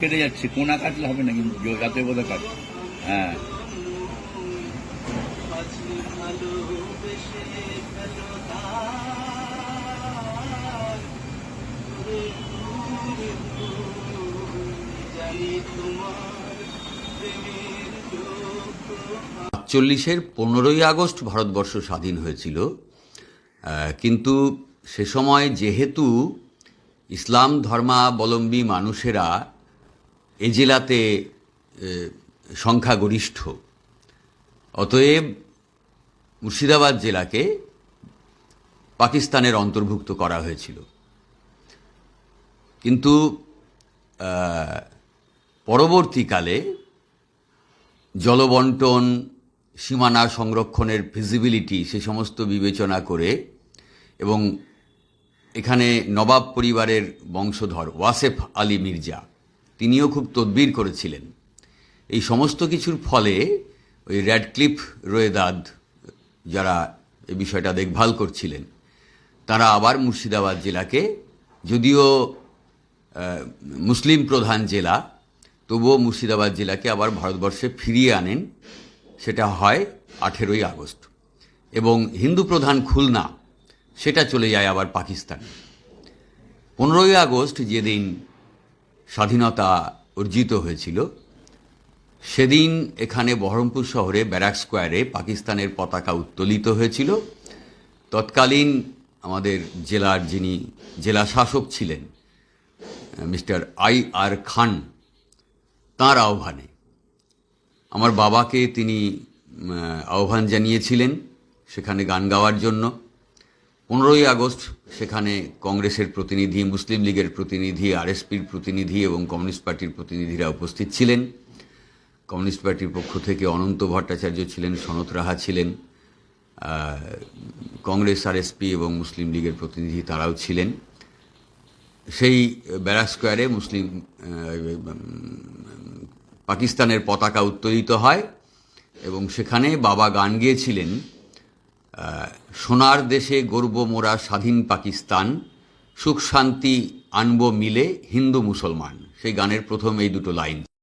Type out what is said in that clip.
কেটে যাচ্ছে, কোনা কাটলে হবে না কিন্তু জাতীয় পতাকা কাট হ্যাঁ। চল্লিশের পনেরোই আগস্ট ভারতবর্ষ স্বাধীন হয়েছিল। কিন্তু সে সময় যেহেতু ইসলাম ধর্মাবলম্বী মানুষেরা এ জেলাতে সংখ্যাগরিষ্ঠ। অতএব মুর্শিদাবাদ জেলাকে পাকিস্তানের অন্তর্ভুক্ত করা হয়েছিল। কিন্তু পরবর্তীকালে জলবন্টন, সীমানা সংরক্ষণের ফিজিবিলিটি সে সমস্ত বিবেচনা করে এবং এখানে নবাব পরিবারের বংশধর ওয়াসেফ আলী মির্জা তিনিও খুব তদবির করেছিলেন। এই সমস্ত কিছুর ফলে ওই র্যাডক্লিফ রোয়েদাদ, যারা এই বিষয়টা দেখভাল করছিলেন, তারা আবার মুর্শিদাবাদ জেলাকে, যদিও মুসলিম প্রধান জেলা, তবুও মুর্শিদাবাদ জেলাকে আবার ভারতবর্ষে ফিরিয়ে আনেন, সেটা হয় আঠেরোই আগস্ট। এবং হিন্দু প্রধান খুলনা, সেটা চলে যায় আবার পাকিস্তানে। পনেরোই আগস্ট যেদিন স্বাধীনতা অর্জিত হয়েছিল। সেদিন এখানে বহরমপুর শহরে ব্যারাক স্কোয়ারে পাকিস্তানের পতাকা উত্তোলিত হয়েছিল। তৎকালীন আমাদের জেলার যিনি জেলা শাসক ছিলেন, মিস্টার আই আর খান, তাঁর আহ্বানে। আমার বাবাকে তিনি আহ্বান জানিয়েছিলেন সেখানে গান গাওয়ার জন্য। পনেরোই আগস্ট সেখানে কংগ্রেসের প্রতিনিধি, মুসলিম লীগের প্রতিনিধি, আরএসপির প্রতিনিধি এবং কমিউনিস্ট পার্টির প্রতিনিধিরা উপস্থিত ছিলেন। কমিউনিস্ট পার্টির পক্ষ থেকে অনন্ত ভট্টাচার্য ছিলেন সনত রাহা ছিলেন কংগ্রেস, আরএসপি এবং মুসলিম লীগের প্রতিনিধি তারাও ছিলেন। সেই ব্যারা স্কোয়ারে মুসলিম পাকিস্তানের পতাকা উত্তোলিত হয় এবং সেখানে বাবা গান গিয়েছিলেন সোনার দেশে গর্ব মোরা স্বাধীন পাকিস্তান, সুখ শান্তি আনব মিলে হিন্দু মুসলমান। সেই গানের প্রথম এই দুটো লাইন।